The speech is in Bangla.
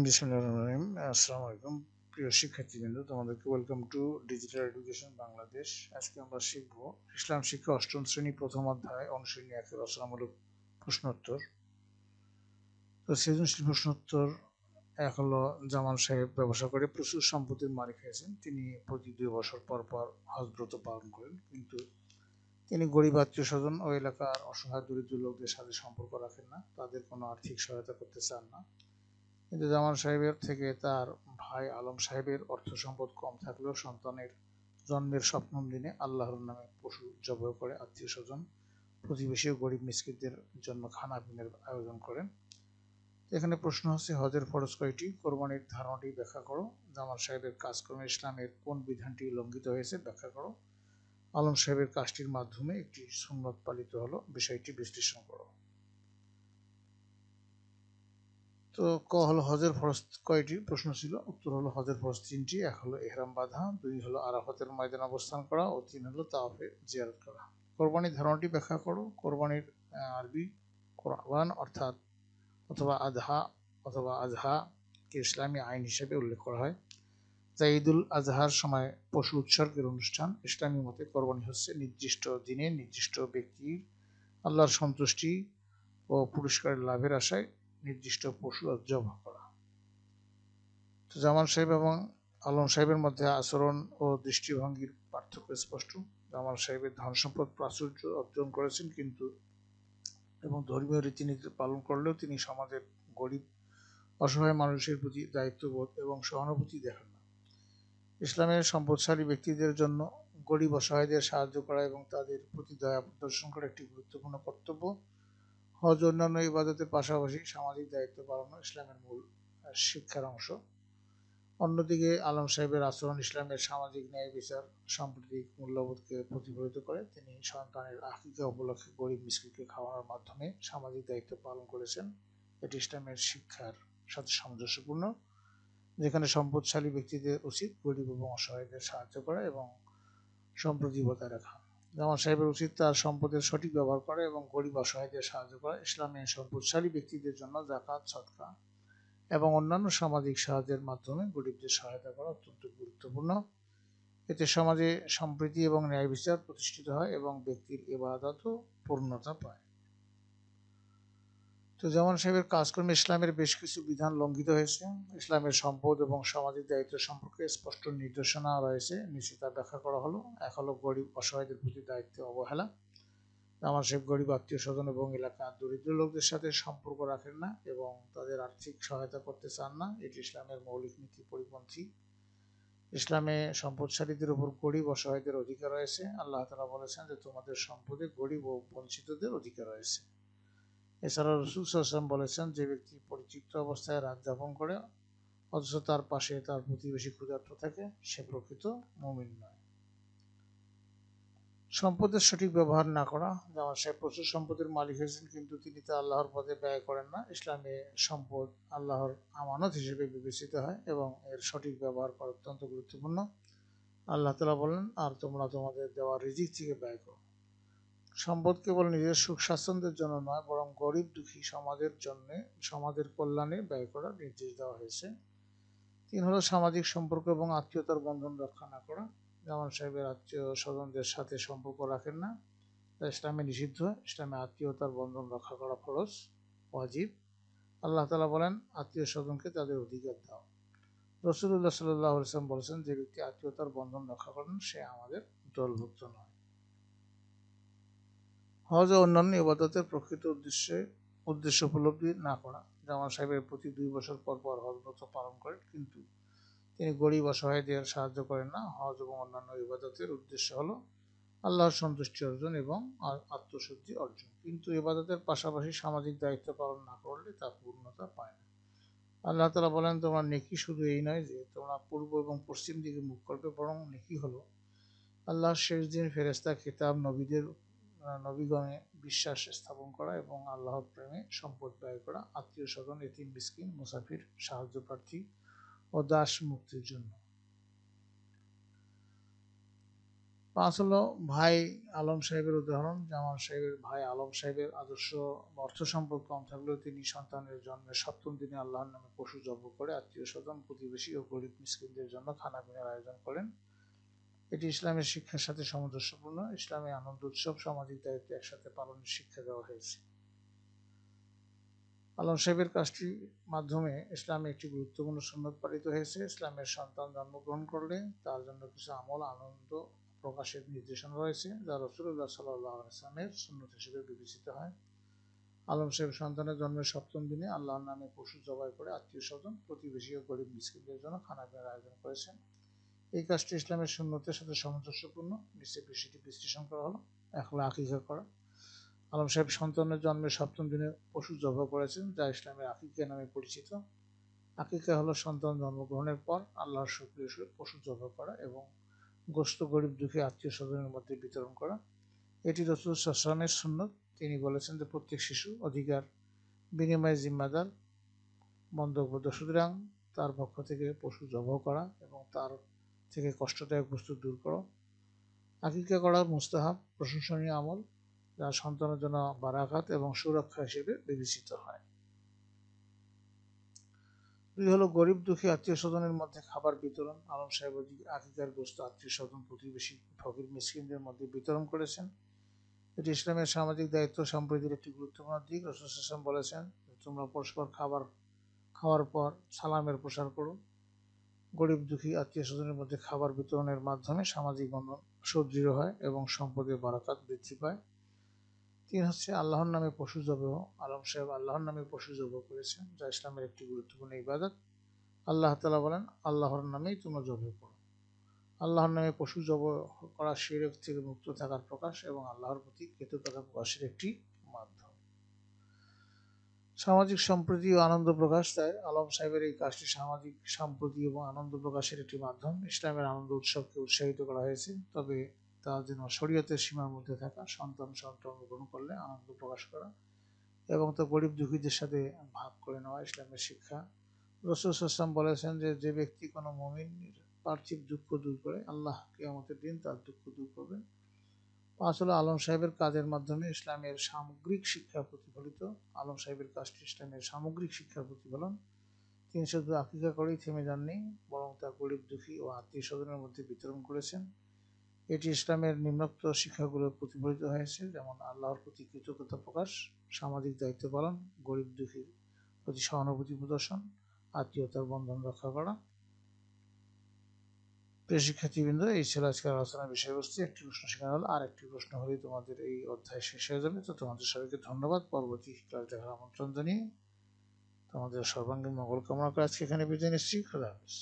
বিসমুল্লাহিম আসসালামু আলাইকুম। প্রিয় শিক্ষার্থীবৃন্দ, তোমাদেরকে welcome to digital education Bangladesh আজকে আমরা শিখব ইসলাম শিক্ষা অষ্টম শ্রেণি প্রথম অধ্যায় অনুশ্রেণী একের রচনামূলক প্রশ্নোত্তর। তো সৃজনশীল প্রশ্নোত্তর এক হলো জামাল সাহেব ব্যবসা করে, প্রচুর সম্পত্তির মালিক হয়েছেন। তিনি প্রতি দুই বছর পর পর হজব্রত পালন করেন। কিন্তু তিনি গরিব আত্মীয় স্বজন ও এলাকার অসহায় দরিদ্র লোকদের সাথে সম্পর্ক রাখেন না। তাদের কোনো আর্থিক সহায়তা করতে চান না। কিন্তু জামান সাহেবের থেকে তার ভাই আলম সাহেবের অর্থ সম্পদ কম থাকলেও সন্তানের জন্মের সপ্তম দিনে আল্লাহর নামে পশু জবহ করে আত্মীয় স্বজন, প্রতিবেশী ও গরিব মিসকিনদের জন্য খানা পিনের আয়োজন করেন। এখানে প্রশ্ন হচ্ছে, হজের ফরজ কয়টি? কোরবানির ধারণাটি ব্যাখ্যা করো। জামাল সাহেবের কাজকর্মে ইসলামের কোন বিধানটি লঙ্ঘিত হয়েছে ব্যাখ্যা করো। আলম সাহেবের কাজটির মাধ্যমে একটি সুন্নত পালিত হলো, বিষয়টি বিশ্লেষণ করো। তো ক হলো হজের ফরজ কয়টি? প্রশ্ন ছিল। উত্তর হলো হজের ফরজ তিনটি। এক হলো এহরাম বাধা। দুই হলো আরাফাতের ময়দান অবস্থান করা। ও তিন হলো তাওয়াফে জিয়ারত করা। কোরবানির ধারণাটি ব্যাখ্যা করো। কোরবানির আরবি কোরবান অর্থাৎ অথবা আজহা অথবা আজহা কে ইসলামী আইন হিসেবে উল্লেখ করা হয়। যা ঈদুল আজহার সময় পশু উৎসর্গের অনুষ্ঠান। ইসলামী মতে কোরবানি হচ্ছে নির্দিষ্ট দিনে নির্দিষ্ট ব্যক্তির আল্লাহর সন্তুষ্টি ও পুরস্কারের লাভের আশায় নির্দিষ্ট পশু জবাহ করা। জামান সাহেব এবং আলম সাহেবের মধ্যে আচরণ ও দৃষ্টিভঙ্গির পার্থক্য স্পষ্ট। জামান সাহেবের ধন সম্পদ প্রাচুর্য অর্জন করেছেন কিন্তু এবং ধর্মীয় রীতিনীতি পালন করলেও তিনি সমাজের গরিব, অসহায় মানুষের প্রতি দায়িত্ববোধ এবং সহানুভূতি দেখান না। ইসলামের সম্পদশালী ব্যক্তিদের জন্য গরিব অসহায়দের সাহায্য করা এবং তাদের প্রতি দয়া প্রদর্শন করা একটি গুরুত্বপূর্ণ কর্তব্য। হজ অন্যান্য ইবাদতের পাশাপাশি সামাজিক দায়িত্ব পালন ইসলামের মূল শিক্ষার অংশ। অন্যদিকে আলম সাহেবের আচরণ ইসলামের সামাজিক ন্যায় বিচার সাম্প্রতিক মূল্যবোধকে প্রতিফলিত করে। তিনি সন্তানের আকিকা উপলক্ষে গরিব মিসকিনকে খাওয়ানোর মাধ্যমে সামাজিক দায়িত্ব পালন করেছেন। এটি ইসলামের শিক্ষার সাথে সামঞ্জস্যপূর্ণ, যেখানে সম্পদশালী ব্যক্তিদের উচিত গরিব এবং অসহায়দের সাহায্য করা এবং সম্প্রতি বজায় রাখা। জামাল সাহেবের উচিত তার সম্পদের সঠিক ব্যবহার করে এবং গরিব অসহায়দের সাহায্য করা, ইসলামী সম্পদশালী ব্যক্তিদের জন্য জাকাত সৎকা এবং অন্যান্য সামাজিক সাহায্যের মাধ্যমে গরিবদের সহায়তা করা অত্যন্ত গুরুত্বপূর্ণ। এতে সমাজে সম্প্রীতি এবং ন্যায় বিচার প্রতিষ্ঠিত হয় এবং ব্যক্তির এবাদতও পূর্ণতা পায়। তো যেমন সাহেবের কাজকর্মে ইসলামের বেশ কিছু বিধান লঙ্ঘিত হয়েছে। ইসলামের সম্পদ এবং সামাজিক দায়িত্ব সম্পর্কে স্পষ্ট নির্দেশনা রয়েছে। নিচে তা ব্যাখ্যা করা হলো। এক হলো গরিব অসহায়দের প্রতি দায়িত্ব অবহেলা। আমার সাহেব গরিব আত্মীয় স্বজন এবং এলাকার দরিদ্র লোকদের সাথে সম্পর্ক রাখেন না এবং তাদের আর্থিক সহায়তা করতে চান না। এটি ইসলামের মৌলিক নীতি পরিপন্থী। ইসলামে সম্পদশালীদের উপর গরিব অসহায়দের অধিকার রয়েছে। আল্লাহ তালা বলেছেন যে, তোমাদের সম্পদে গরিব ও বঞ্চিতদের অধিকার রয়েছে। এছাড়া রসুল সাল্লাম বলেছেন, যে ব্যক্তি পরিচিত অবস্থায় রাত যাপন করে, অথচ তার পাশে তার প্রতিবেশী ক্ষুধার্ত থাকে, সে প্রকৃত মমিন নয়। সম্পদের সঠিক ব্যবহার না করা যেমন সে প্রচুর সম্পদের মালিক হয়েছেন, কিন্তু তিনি তা আল্লাহর পদে ব্যয় করেন না। ইসলামে সম্পদ আল্লাহর আমানত হিসেবে বিবেচিত হয় এবং এর সঠিক ব্যবহার করা অত্যন্ত গুরুত্বপূর্ণ। আল্লাহ তালা বলেন, আর তোমরা তোমাদের দেওয়া রিজিক থেকে ব্যয় করো। সম্পদ কেবল নিজের সুখ স্বাচ্ছন্দ্যের জন্য নয়, বরং গরিব দুঃখী সমাজের জন্য, সমাজের কল্যাণে ব্যয় করার নির্দেশ দেওয়া হয়েছে। তিন হলো সামাজিক সম্পর্ক এবং আত্মীয়তার বন্ধন রক্ষা না করা। যেমন সাহেবের আত্মীয় স্বজনদের সাথে সম্পর্ক রাখেন না। তা ইসলামে নিষিদ্ধ, ইসলামে আত্মীয়তার বন্ধন রক্ষা করা ফরজ, ওয়াজিব। আল্লাহ তালা বলেন, আত্মীয় স্বজনকে তাদের অধিকার দাও। রসুল্লাহ সাল্লাহ বলেছেন, যে ব্যক্তি আত্মীয়তার বন্ধন রক্ষা করেন, সে আমাদের দলভুক্ত নয়। হজ ও অন্যান্য ইবাদতের প্রকৃত উদ্দেশ্যে, উদ্দেশ্য উপলব্ধি না করা। জামাল সাহেবের প্রতি দুই বছর পর পর হজব্রত পালন করেন, কিন্তু তিনি গরিব অসহায়দের সাহায্য করেন না। হজ এবং অন্যান্য ইবাদতের উদ্দেশ্য হলো আল্লাহর সন্তুষ্টি অর্জন এবং আত্মশুদ্ধি অর্জন। কিন্তু ইবাদতের পাশাপাশি সামাজিক দায়িত্ব পালন না করলে তা পূর্ণতা পায় না। আল্লাহ তালা বলেন, তোমার নেকি শুধু এই নয় যে, তোমরা পূর্ব এবং পশ্চিম দিকে মুখ করবে, বরং নেকি হলো আল্লাহর শেষ দিন ফেরেস্তা খেতাব, নবীদের নবীগণে বিশ্বাস স্থাপন করা এবং আল্লাহর প্রেমে সম্পদ ব্যয় করা, আত্মীয় স্বজন, এতিম, মিসকিন, মুসাফির, সাহায্য প্রার্থী ও দাস মুক্তির জন্য। পাঁচ হলো ভাই আলম সাহেবের উদাহরণ। জামাল সাহেবের ভাই আলম সাহেবের আদর্শ অর্থ সম্পদ কম থাকলেও তিনি সন্তানের জন্মের সপ্তম দিনে আল্লাহর নামে পশু জব্দ করে আত্মীয় স্বজন, প্রতিবেশী ও গরিব মিসকিনদের জন্য খানা পিনার আয়োজন করেন। এটি ইসলামের শিক্ষার সাথে সামঞ্জস্যপূর্ণ। ইসলামে আনন্দ, উৎসব, সামাজিক দায়িত্ব একসাথে পালনের শিক্ষা দেওয়া হয়েছে। আলম সাহেবের কাজটির মাধ্যমে ইসলামে একটি গুরুত্বপূর্ণ সুন্নত পালিত হয়েছে। ইসলামের সন্তান জন্মগ্রহণ করলে তার জন্য কিছু আমল, আনন্দ, প্রকাশের নির্দেশনা রয়েছে, যা রসুল্লাহ সাল্লাহ ইসলামের সুন্নত হিসেবে বিবেচিত হয়। আলম সাহেব সন্তানের জন্মের সপ্তম দিনে আল্লাহর নামে পশু জবাই করে আত্মীয় স্বজন, প্রতিবেশী ও গরিব মিসকিনদের জন্য খানা পিনার আয়োজন করেছেন। এই কাজটি ইসলামের সুন্নতের সাথে সামঞ্জস্যপূর্ণ। নিচে বিষয়টি বিশ্লেষণ করা হলো হলো আকিকা করা। আলম সাহেব সন্তানের জন্মের সপ্তম দিনে পশু জবাই করেছেন, যা ইসলামের আকিকা নামে পরিচিত। আকিকা হলো সন্তান জন্মগ্রহণের পর আল্লাহর সক্রিয় পশু জবাই করা এবং গোস্ত, গরিব, দুঃখী, আত্মীয় স্বজনের মধ্যে বিতরণ করা। এটি রসুল সাসলামের সুন্নত। তিনি বলেছেন যে প্রত্যেক শিশু অধিকার, বিনিময়ে জিম্মাদার বন্ধকবদ্ধ সুতরাং তার পক্ষ থেকে পশু জবাই করা এবং তার থেকে কষ্টদায়ক বস্তু দূর করো। আকিকা করা মুস্তাহাব, প্রশংসনীয় আমল, যা সন্তানের জন্য বারাকাত এবং সুরক্ষা হিসেবে বিবেচিত হয়। দুই হলো গরিব, দুঃখী আত্মীয় স্বজনের মধ্যে খাবার বিতরণ। আলম সাহেব আকিকার গোস্ত আত্মীয় স্বজন, প্রতিবেশী, ফকির, মিসকিনদের মধ্যে বিতরণ করেছেন। এটি ইসলামের সামাজিক দায়িত্ব সম্প্রীতির একটি গুরুত্বপূর্ণ দিক। রসুল বলেছেন, তোমরা পরস্পর খাবার খাওয়ার পর সালামের প্রসার করো। গরিব, দুঃখী, আত্মীয় স্বজনের মধ্যে খাবার বিতরণের মাধ্যমে সামাজিক বন্ধন সুদৃঢ় হয় এবং সম্পদের বারাকাত বৃদ্ধি পায়। তিন হচ্ছে, আল্লাহর নামে পশু জব আলম সাহেব আল্লাহর নামে পশু জব করেছেন, যা ইসলামের একটি গুরুত্বপূর্ণ ইবাদত। আল্লাহ তালা বলেন, আল্লাহর নামেই তোমরা জব করো। আল্লাহর নামে পশু জব করা শিরক থেকে মুক্ত থাকার প্রকাশ এবং আল্লাহর প্রতি কৃতজ্ঞতা প্রকাশের একটি মাধ্যম। সামাজিক সম্প্রীতি ও আনন্দ প্রকাশ তাই আলম সাহেবের এই কাজটি সামাজিক সম্প্রীতি এবং আনন্দ প্রকাশের একটি মাধ্যম। ইসলামের আনন্দ উৎসবকে উৎসাহিত করা হয়েছে। তবে তা যেন শরীয়তের সীমার মধ্যে থাকা, সন্তান সন্তান গ্রহণ করলে আনন্দ প্রকাশ করা এবং তা গরিব দুঃখীদের সাথে ভাগ করে নেওয়া ইসলামের শিক্ষা। রসুল ইসলাম বলেছেন যে যে ব্যক্তি কোনো মমিনের পার্থিব দুঃখ দূর করে, আল্লাহ আমাদের দিন তার দুঃখ দূর করবেন। হলো আলম সাহেবের কাজের মাধ্যমে ইসলামের সামগ্রিক শিক্ষা প্রতিফলিত। আলম সাহেবের কাজটি ইসলামের সামগ্রিক শিক্ষার প্রতিফলন। তিনি শুধু আকিকা করেই থেমে যাননি, বরং তা গরিব দুঃখী ও আত্মীয় স্বজনের মধ্যে বিতরণ করেছেন। এটি ইসলামের নিম্নোক্ত শিক্ষাগুলো প্রতিফলিত হয়েছে, যেমন আল্লাহর প্রতি কৃতজ্ঞতা প্রকাশ, সামাজিক দায়িত্ব পালন, গরিব দুঃখীর প্রতি সহানুভূতি প্রদর্শন, আত্মীয়তার বন্ধন রক্ষা করা প্রিয় শিক্ষার্থীবৃন্দ, এই ছিল আজকের আলোচনার বিষয়বস্তু। একটি প্রশ্ন শেখানো হলো আর একটি প্রশ্ন হলেই তোমাদের এই অধ্যায় শেষ হয়ে যাবে। তো তোমাদের সবাইকে ধন্যবাদ। পরবর্তী ক্লাস দেখার আমন্ত্রণ জানিয়ে তোমাদের সর্বাঙ্গীন মঙ্গল কামনা করে আজকে এখানে বিদায় নিচ্ছি। খোদা হাফিজ।